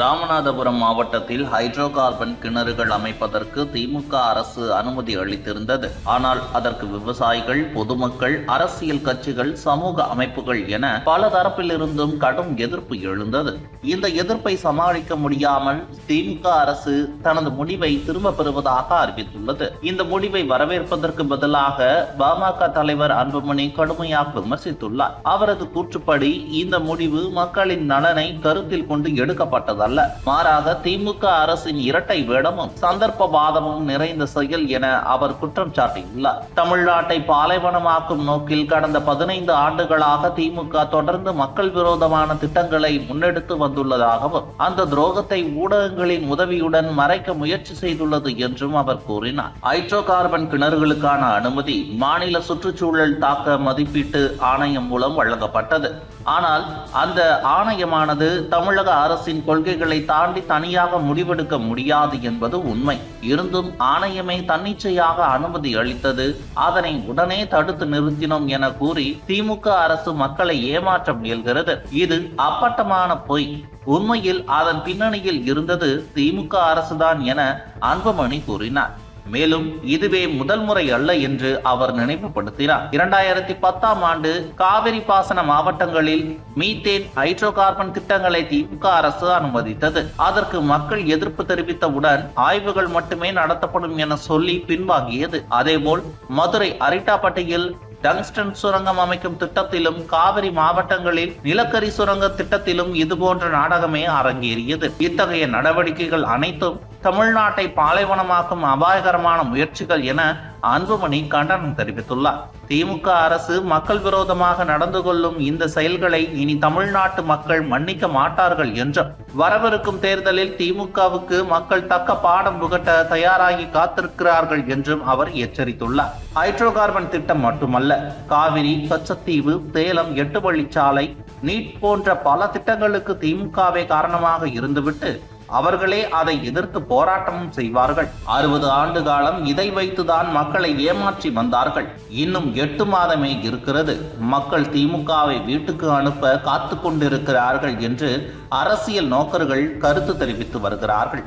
ராமநாதபுரம் மாவட்டத்தில் hydro carbon கிணறுகள் அமைப்பதற்கு திமுக அரசு அனுமதி அளித்திருந்தது. ஆனால் அதற்கு விவசாயிகள் பொதுமக்கள் அரசியல் கட்சிகள் சமூக அமைப்புகள் என பல தரப்பிலிருந்தும் கடும் எதிர்ப்பு எழுந்தது. இந்த எதிர்ப்பை சமாளிக்க முடியாமல் திமுக அரசு தனது முடிவை திரும்ப பெறுவதாக அறிவித்துள்ளது. இந்த முடிவை வரவேற்பதற்கு பதிலாக பாமக தலைவர் அன்புமணி கடுமையாக விமர்சித்துள்ளார். அவரது கூற்றுப்படி இந்த முடிவு மக்களின் நலனை கருத்தில் கொண்டு எடுக்கப்பட்டது எடுக்கப்பட்டதல்ல மாறாக திமுக அரசின் இரட்டை வேடமும் சந்தர்ப்பவாதமும் நிறைந்த செயல் என அவர் குற்றம் சாட்டியுள்ளார். தமிழ்நாட்டை பாலைவனமாக்கும் நோக்கில் கடந்த பதினைந்து ஆண்டுகளாக திமுக தொடர்ந்து மக்கள் விரோதமான திட்டங்களை முன்னெடுத்து வந்துள்ளதாகவும் அந்த துரோகத்தை ஊடகங்களின் உதவியுடன் மறைக்க முயற்சி செய்துள்ளது என்றும் அவர் கூறினார். ஹைட்ரோ கார்பன் கிணறுகளுக்கான அனுமதி மாநில சுற்றுச்சூழல் தாக்க மதிப்பீட்டு ஆணையம் மூலம் வழங்கப்பட்டது. ஆனால் அந்த ஆணையமானது தமிழக அரசின் கொள்கை கொள்கைகளை தாண்டி தனியாக முடிவெடுக்க முடியாது என்பது உண்மை. இருந்தும் ஆணையமே தன்னிச்சையாக அனுமதி அளித்தது. அதனை உடனே தடுத்து நிறுத்தினோம் என கூறி திமுக அரசு மக்களை ஏமாற்ற முயல்கிறது. இது அப்பட்டமான பொய். உண்மையில் அதன் பின்னணியில் இருந்தது திமுக அரசுதான் என அன்புமணி கூறினார். மேலும் இதுவே முதல் முறை அல்ல என்று அவர் நினைவுபடுத்தினார். இரண்டாயிரத்தி பத்தாம் ஆண்டு காவிரி பாசன மாவட்டங்களில் மீத்தேன் ஹைட்ரோ கார்பன் திட்டங்களை திமுக அரசு அனுமதித்தது. அதற்கு மக்கள் எதிர்ப்பு தெரிவித்தவுடன் ஆய்வுகள் மட்டுமே நடத்தப்படும் என சொல்லி பின்வாங்கியது. அதேபோல் மதுரை அரிட்டாப்பட்டியில் டங்ஸ்டன் சுரங்கம் அமைக்கும் திட்டத்திலும் காவிரி மாவட்டங்களில் நிலக்கரி சுரங்க திட்டத்திலும் இதுபோன்ற நாடகமே அரங்கேறியது. இத்தகைய நடவடிக்கைகள் அனைத்தும் தமிழ்நாட்டை பாலைவனமாக்கும் அபாயகரமான முயற்சிகள் என அன்புமணி கண்டனம் தெரிவித்துள்ளார். திமுக அரசு மக்கள் விரோதமாக நடந்து கொள்ளும் இந்த செயல்களை இனி தமிழ்நாட்டு மக்கள் மன்னிக்க மாட்டார்கள் என்றும் வரவிருக்கும் தேர்தலில் திமுகவுக்கு மக்கள் தக்க பாடம் புகட்ட தயாராகி காத்திருக்கிறார்கள் என்றும் அவர் எச்சரித்துள்ளார். ஹைட்ரோ கார்பன் திட்டம் மட்டுமல்ல காவிரி கச்சத்தீவு சேலம் எட்டு வழிச்சாலை நீட் போன்ற பல திட்டங்களுக்கு திமுகவே காரணமாக இருந்துவிட்டு அவர்களே அதை எதிர்த்து போராட்டமும் செய்வார்கள். அறுபது ஆண்டு காலம் இதை வைத்துதான் மக்களை ஏமாற்றி வந்தார்கள். இன்னும் எட்டு மாதமே இருக்கிறது. மக்கள் திமுகவை வீட்டுக்கு அனுப்ப காத்து கொண்டிருக்கிறார்கள் என்று அரசியல் நோக்கர்கள் கருத்து தெரிவித்து வருகிறார்கள்.